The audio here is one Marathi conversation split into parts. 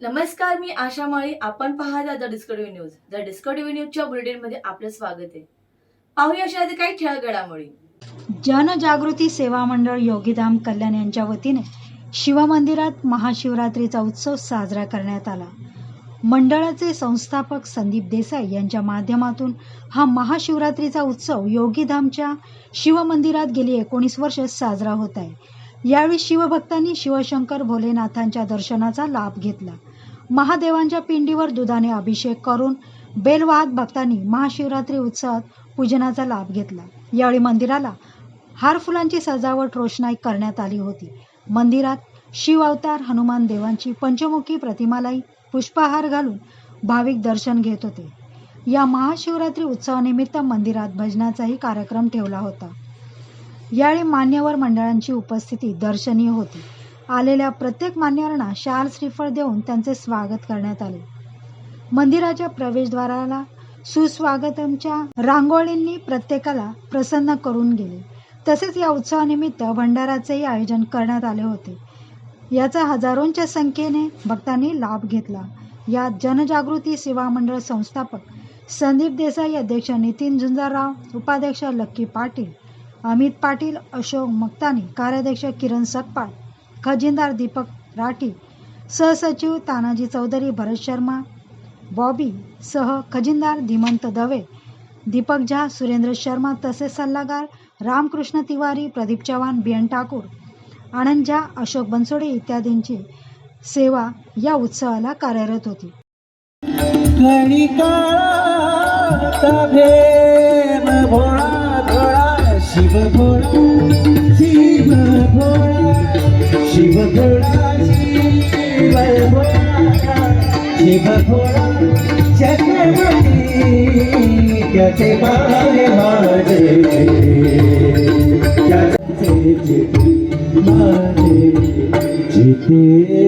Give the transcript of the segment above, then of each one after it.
नमस्कार मी आशा माळी. आपण पाहता the discovery news. The discovery न्यूजच्या बुलेटिनमध्ये आपलं स्वागत आहे. पाहूया अशा काही ठळक घडामोडी जनजागृती सेवा मंडळ योगीधाम कल्याण यांच्या वतीने शिवमंदिरात महाशिवरात्रीचा उत्सव साजरा करण्यात आला. मंडळाचे संस्थापक संदीप देसाई यांच्या माध्यमातून हा महाशिवरात्रीचा उत्सव योगीधामच्या शिवमंदिरात गेली एकोणीस वर्ष साजरा होत आहे. यावेळी शिवभक्तांनी शिवशंकर भोलेनाथांच्या दर्शनाचा लाभ घेतला. महादेवांच्या पिंडीवर दुधाने अभिषेक करून बेलवाहक भक्तांनी महाशिवरात्री उत्सवात पूजनाचा लाभ घेतला. यावेळी मंदिराला हार फुलांची सजावट रोषणाई करण्यात आली होती. मंदिरात शिव अवतार हनुमान देवांची पंचमुखी प्रतिमालाही पुष्पहार घालून भाविक दर्शन घेत होते. या महाशिवरात्री उत्सवानिमित्त मंदिरात भजनाचाही कार्यक्रम ठेवला होता. यावेळी मान्यवर मंडळांची उपस्थिती दर्शनीय होती. आलेल्या प्रत्येक मान्यवरांना शाल श्रीफळ देऊन त्यांचे स्वागत करण्यात आले. मंदिराच्या प्रवेशद्वाराला सुस्वागतमच्या रांगोळींनी प्रत्येकाला प्रसन्न करून गेले. तसेच या उत्सवानिमित्त भंडाराचेही आयोजन करण्यात आले होते. याचा हजारोंच्या संख्येने भक्तांनी लाभ घेतला. यात जनजागृती सेवा मंडळ संस्थापक संदीप देसाई अध्यक्ष नितीन झुंजारराव उपाध्यक्ष लक्की पाटील अमित पाटील अशोक मक्तानी कार्याध्यक्ष किरण सकपाळ खजिनदार दीपक राठी सहसचिव तानाजी चौधरी भरत शर्मा बॉबी सह खजिनदार धीमंत दवे दीपक झा सुरेंद्र शर्मा तसेच सल्लागार रामकृष्ण तिवारी प्रदीप चव्हाण बी एन ठाकूर आनंद झा अशोक बनसोडे इत्यादींची सेवा या उत्सवाला कार्यरत होती. भोळा भोळा शिव भोळा शिव भोळा शिव भोळा चक्रवर्ती त्याचे पाय माझे त्याचे माझे चिते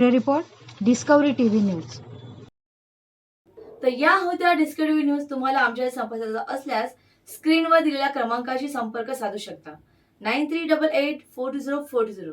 रिपोर्ट डिस्कवरी टीव्ही न्यूज. तर या होत्या डिस्कवरी न्यूज तुम्हाला आमच्या संपर्काचा असल्यास स्क्रीनवर दिलेल्या क्रमांकाशी संपर्क साधू शकता. Nine three double eight four two zero four two zero.